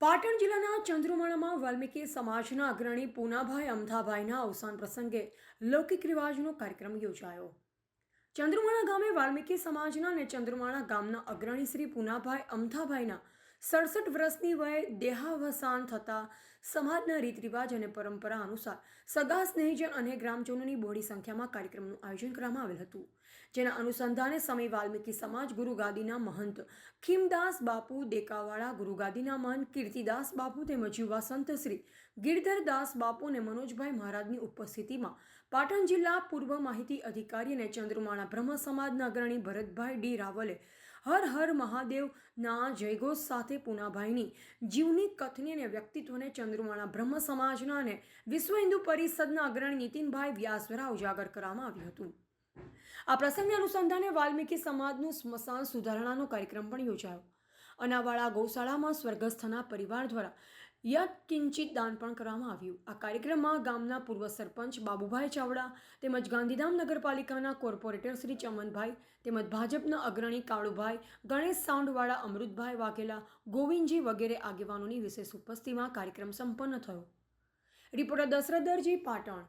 પાટણ જિલ્લાના ચંદ્રુમાણામાં વાલ્મીકી સમાજના અગ્રણી પૂનાભાઈ અમથાભાઈના અવસાન પ્રસંગે લૌકિક રિવાજનો કાર્યક્રમ યોજાયો. ચંદ્રુમાણા ગામે વાલ્મીકી સમાજના અને ચંદ્રુમાણા ગામના અગ્રણી શ્રી પૂનાભાઈ અમથાભાઈના સડસઠ વર્ષની વયે દેહાવસાન થતાં સમાજના રીત રિવાજ અને પરંપરા અનુસાર સગા સ્નેહીજન અને ગ્રામજનોની બહોળી સંખ્યામાં કાર્યક્રમનું આયોજન કરવામાં આવેલ હતું. જેના અનુસંધાને સમય વાલ્મીકી સમાજ ગુરુગાદીના મહંત ખીમદાસ બાપુ, દેકાવાળા ગુરુગાદીના મહંત કીર્તિદાસ બાપુ તેમજ યુવા સંત શ્રી ગિરધરદાસ બાપુ અને મનોજભાઈ મહારાજની ઉપસ્થિતિમાં પાટણ જિલ્લા પૂર્વ માહિતી અધિકારી અને ચંદ્રમાણા બ્રહ્મ સમાજના અગ્રણી ભરતભાઈ ડી રાવલે હર હર મહાદેવના જયઘોષ સાથે પૂનાભાઈની. જીવની કથની અને વ્યક્તિત્વને ચંદ્રમાણા બ્રહ્મ સમાજના અને વિશ્વ હિન્દુ પરિષદના અગ્રણી નીતિનભાઈ વ્યાસ દ્વારા ઉજાગર કરવામાં આવ્યું હતું. આ પ્રસંગને અનુસંધાને વાલ્મીકી સમાજનું સ્મશાન સુધારણાનો કાર્યક્રમ પણ યોજાયો. અનાવાળા ગૌશાળામાં સ્વર્ગસ્થના પરિવાર દ્વારા યત કિંચિત દાન પણ કરવામાં આવ્યું. આ કાર્યક્રમમાં ગામના પૂર્વ સરપંચ બાબુભાઈ ચાવડા તેમજ ગાંધીધામ નગરપાલિકાના કોર્પોરેટર શ્રી ચમનભાઈ તેમજ ભાજપના અગ્રણી કાળુભાઈ, ગણેશ સાઉન્ડવાળા અમૃતભાઈ વાઘેલા, ગોવિંદજી વગેરે આગેવાનોની વિશેષ ઉપસ્થિતિમાં કાર્યક્રમ સંપન્ન થયો. રિપોર્ટર દશરથરજી પાટણ.